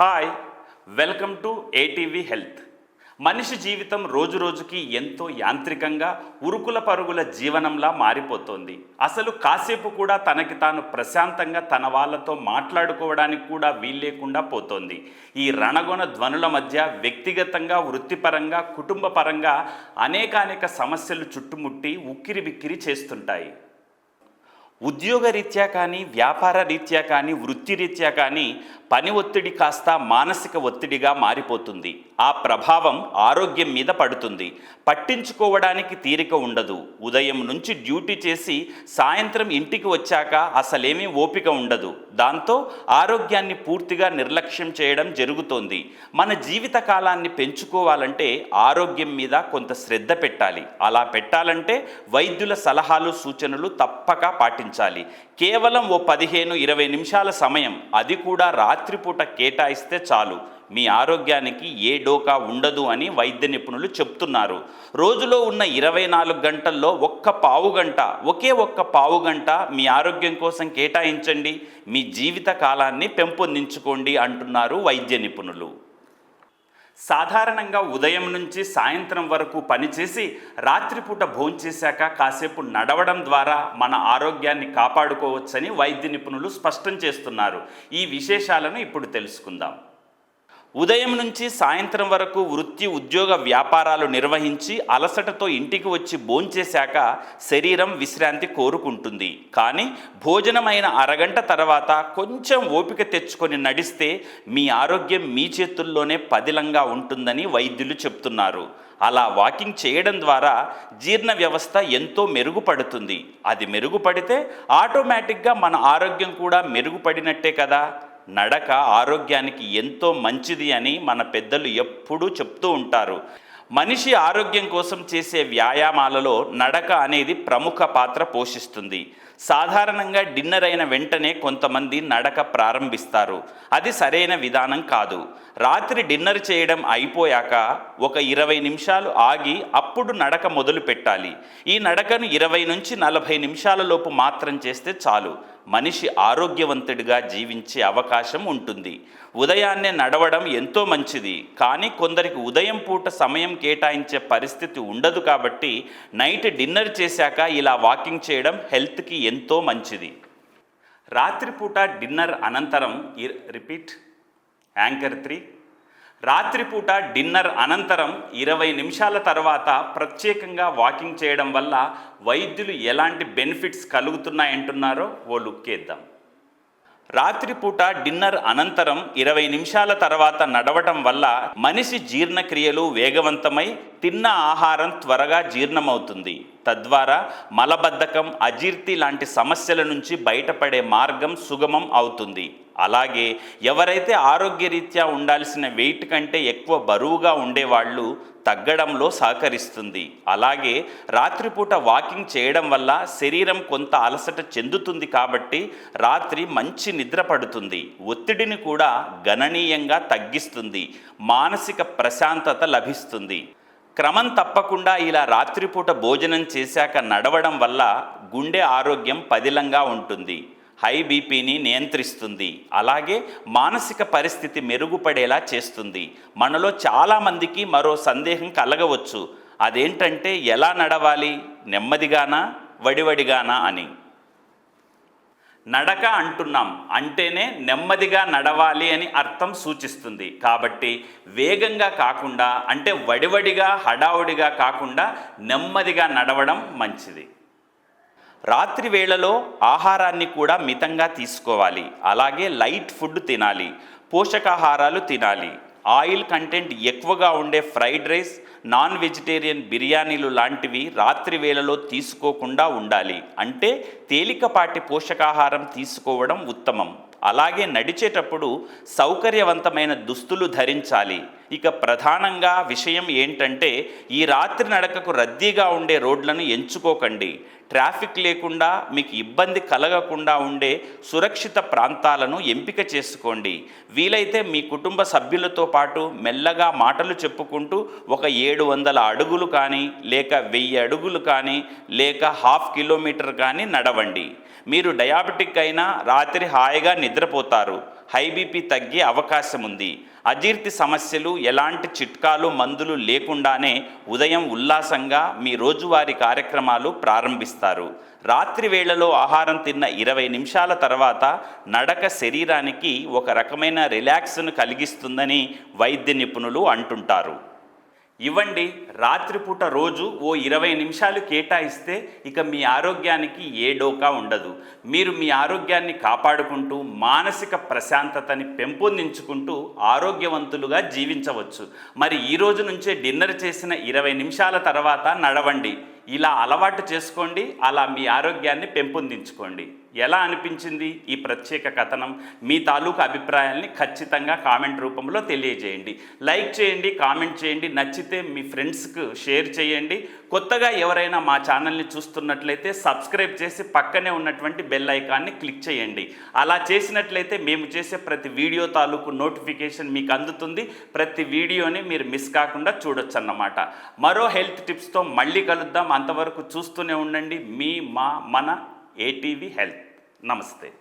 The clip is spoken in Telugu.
Hi welcome to ETV health మనిషి జీవితం రోజు రోజుకి ఎంతో యాంత్రికంగా ఉరుకుల పరుగుల జీవనంలా మారిపోతోంది. అసలు కాసేపు కూడా తనకి తాను ప్రశాంతంగా తన వాళ్ళతో మాట్లాడుకోవడానికి కూడా వీల్లేకుండా పోతోంది. ఈ రణగొణ ధ్వనుల మధ్య వ్యక్తిగతంగా వృత్తిపరంగా కుటుంబ పరంగా అనేకానేక సమస్యలు చుట్టుముట్టి ఉక్కిరి బిక్కిరి చేస్తుంటాయి. ఉద్యోగ రీత్యా కానీ వ్యాపార రీత్యా కానీ వృత్తిరీత్యా కానీ పని ఒత్తిడి కాస్త మానసిక ఒత్తిడిగా మారిపోతుంది. ఆ ప్రభావం ఆరోగ్యం మీద పడుతుంది. పట్టించుకోవడానికి తీరిక ఉండదు. ఉదయం నుంచి డ్యూటీ చేసి సాయంత్రం ఇంటికి వచ్చాక అసలేమీ ఓపిక ఉండదు. దాంతో ఆరోగ్యాన్ని పూర్తిగా నిర్లక్ష్యం చేయడం జరుగుతోంది. మన జీవిత కాలాన్ని పెంచుకోవాలంటే ఆరోగ్యం మీద కొంత శ్రద్ధ పెట్టాలి. అలా పెట్టాలంటే వైద్యుల సలహాలు సూచనలు తప్పక పాటించాలి. కేవలం ఓ పదిహేను ఇరవై నిమిషాల సమయం అది కూడా రాత్రిపూట కేటాయిస్తే చాలు. మీ ఆరోగ్యానికి ఏ డోకా ఉండదు అని వైద్య నిపుణులు చెప్తున్నారు. రోజులో ఉన్న ఇరవై నాలుగు గంటల్లో ఒక్క పావు గంట ఒకే ఒక్క పావు గంట మీ ఆరోగ్యం కోసం కేటాయించండి. మీ జీవిత కాలాన్ని పెంపొందించుకోండి అంటున్నారు వైద్య నిపుణులు. సాధారణంగా ఉదయం నుంచి సాయంత్రం వరకు పనిచేసి రాత్రిపూట భోంచేశాక కాసేపు నడవడం ద్వారా మన ఆరోగ్యాన్ని కాపాడుకోవచ్చని వైద్య నిపుణులు స్పష్టం చేస్తున్నారు. ఈ విశేషాలను ఇప్పుడు తెలుసుకుందాం. ఉదయం నుంచి సాయంత్రం వరకు వృత్తి ఉద్యోగ వ్యాపారాలు నిర్వహించి అలసటతో ఇంటికి వచ్చి భోంచేశాక శరీరం విశ్రాంతి కోరుకుంటుంది. కానీ భోజనమైన అరగంట తర్వాత కొంచెం ఓపిక తెచ్చుకొని నడిస్తే మీ ఆరోగ్యం మీ చేతుల్లోనే పదిలంగా ఉంటుందని వైద్యులు చెప్తున్నారు. అలా వాకింగ్ చేయడం ద్వారా జీర్ణ వ్యవస్థ ఎంతో మెరుగుపడుతుంది. అది మెరుగుపడితే ఆటోమేటిక్గా మన ఆరోగ్యం కూడా మెరుగుపడినట్టే కదా. నడక ఆరోగ్యానికి ఎంతో మంచిది అని మన పెద్దలు ఎప్పుడూ చెప్తూ ఉంటారు. మనిషి ఆరోగ్యం కోసం చేసే వ్యాయామాలలో నడక అనేది ప్రముఖ పాత్ర పోషిస్తుంది. సాధారణంగా డిన్నర్ అయిన వెంటనే కొంతమంది నడక ప్రారంభిస్తారు. అది సరైన విధానం కాదు. రాత్రి డిన్నర్ చేయడం అయిపోయాక ఒక ఇరవై నిమిషాలు ఆగి అప్పుడు నడక మొదలు పెట్టాలి ఈ నడకను ఇరవై నుంచి నలభై నిమిషాల లోపు మాత్రం చేస్తే చాలు. మనిషి ఆరోగ్యవంతుడిగా జీవించే అవకాశం ఉంటుంది. ఉదయాన్నే నడవడం ఎంతో మంచిది. కానీ కొందరికి ఉదయం పూట సమయం కేటాయించే పరిస్థితి ఉండదు కాబట్టి నైట్ డిన్నర్ చేశాక ఇలా వాకింగ్ చేయడం హెల్త్కి ఎంతో మంచిది. రాత్రిపూట డిన్నర్ అనంతరం రిపీట్ యాంకర్ త్రీ రాత్రిపూట డిన్నర్ అనంతరం ఇరవై నిమిషాల తర్వాత ప్రత్యేకంగా వాకింగ్ చేయడం వల్ల వైద్యులు ఎలాంటి బెనిఫిట్స్ కలుగుతున్నాయంటున్నారో ఓ లుక్కేద్దాం రాత్రిపూట డిన్నర్ అనంతరం ఇరవై నిమిషాల తర్వాత నడవటం వల్ల మనిషి జీర్ణక్రియలు వేగవంతమై తిన్న ఆహారం త్వరగా జీర్ణమవుతుంది. తద్వారా మలబద్ధకం అజీర్తి లాంటి సమస్యల నుంచి బయటపడే మార్గం సుగమం అవుతుంది. అలాగే ఎవరైతే ఆరోగ్యరీత్యా ఉండాల్సిన వెయిట్ కంటే ఎక్కువ బరువుగా ఉండేవాళ్ళు తగ్గడంలో సహకరిస్తుంది. అలాగే రాత్రిపూట వాకింగ్ చేయడం వల్ల శరీరం కొంత అలసట చెందుతుంది కాబట్టి రాత్రి మంచి నిద్ర పడుతుంది. ఒత్తిడిని కూడా గణనీయంగా తగ్గిస్తుంది. మానసిక ప్రశాంతత లభిస్తుంది. క్రమం తప్పకుండా ఇలా రాత్రిపూట భోజనం చేశాక నడవడం వల్ల గుండె ఆరోగ్యం పదిలంగా ఉంటుంది. హై బీపీని నియంత్రిస్తుంది. అలాగే మానసిక పరిస్థితి మెరుగుపడేలా చేస్తుంది. మనలో చాలామందికి మరో సందేహం కలగవచ్చు. అదేంటంటే ఎలా నడవాలి? నెమ్మదిగానా? వడివడిగానా? అని. నడక అంటున్నాం అంటేనే నెమ్మదిగా నడవాలి అని అర్థం సూచిస్తుంది. కాబట్టి వేగంగా కాకుండా అంటే వడివడిగా హడావుడిగా కాకుండా నెమ్మదిగా నడవడం మంచిది. రాత్రి వేళలో ఆహారాన్ని కూడా మితంగా తీసుకోవాలి. అలాగే లైట్ ఫుడ్ తినాలి. పోషకాహారాలు తినాలి. ఆయిల్ కంటెంట్ ఎక్కువగా ఉండే ఫ్రైడ్ రైస్ నాన్ వెజిటేరియన్ బిర్యానీలు లాంటివి రాత్రి వేళలో తీసుకోకుండా ఉండాలి. అంటే తేలికపాటి పోషకాహారం తీసుకోవడం ఉత్తమం. అలాగే నడిచేటప్పుడు సౌకర్యవంతమైన దుస్తులు ధరించాలి. ఇక ప్రధానంగా విషయం ఏంటంటే ఈ రాత్రి నడకకు రద్దీగా ఉండే రోడ్లను ఎంచుకోకండి. ట్రాఫిక్ లేకుండా మీకు ఇబ్బంది కలగకుండా ఉండే సురక్షిత ప్రాంతాలను ఎంపిక చేసుకోండి. వీలైతే మీ కుటుంబ సభ్యులతో పాటు మెల్లగా మాటలు చెప్పుకుంటూ ఒక ఏడు వందల అడుగులు కానీ లేక వెయ్యి అడుగులు కానీ లేక హాఫ్ కిలోమీటర్ కానీ నడవండి. మీరు డయాబెటిక్ అయినా రాత్రి హాయిగా నిద్రపోతారు. హై బీపీ తగ్గే అవకాశం ఉంది అజీర్తి సమస్యలు ఎలాంటి చిట్కాలు మందులు లేకుండానే ఉదయం ఉల్లాసంగా మీ రోజువారీ కార్యక్రమాలు ప్రారంభిస్తారు. రాత్రి వేళలో ఆహారం తిన్న ఇరవై నిమిషాల తర్వాత నడక శరీరానికి ఒక రకమైన రిలాక్స్ను కలిగిస్తుందని వైద్య నిపుణులు అంటుంటారు. ఇవ్వండి. రాత్రిపూట రోజు ఓ ఇరవై నిమిషాలు కేటాయిస్తే ఇక మీ ఆరోగ్యానికి ఏ డోకా ఉండదు. మీరు మీ ఆరోగ్యాన్ని కాపాడుకుంటూ మానసిక ప్రశాంతతని పెంపొందించుకుంటూ ఆరోగ్యవంతులుగా జీవించవచ్చు. మరి ఈ రోజు నుంచే డిన్నర్ చేసిన ఇరవై నిమిషాల తర్వాత నడవండి. ఇలా అలవాటు చేసుకోండి. అలా మీ ఆరోగ్యాన్ని పెంపొందించుకోండి. ఎలా అనిపించింది ఈ ప్రత్యేక కథనం? మీ తాలూకు అభిప్రాయాల్ని ఖచ్చితంగా కామెంట్ రూపంలో తెలియజేయండి. లైక్ చేయండి కామెంట్ చేయండి నచ్చితే మీ ఫ్రెండ్స్కు షేర్ చేయండి. కొత్తగా ఎవరైనా మా ఛానల్ని చూస్తున్నట్లయితే సబ్స్క్రైబ్ చేసి పక్కనే ఉన్నటువంటి బెల్ ఐకాన్ని క్లిక్ చేయండి. అలా చేసినట్లయితే మేము చేసే ప్రతి వీడియో తాలూకు నోటిఫికేషన్ మీకు అందుతుంది. ప్రతి వీడియోని మీరు మిస్ కాకుండా చూడొచ్చు అన్నమాట మరో హెల్త్ టిప్స్తో మళ్ళీ కలుద్దాం. అంతవరకు చూస్తూనే ఉండండి. మీ మా మన ఏటీవీ హెల్త్. నమస్తే.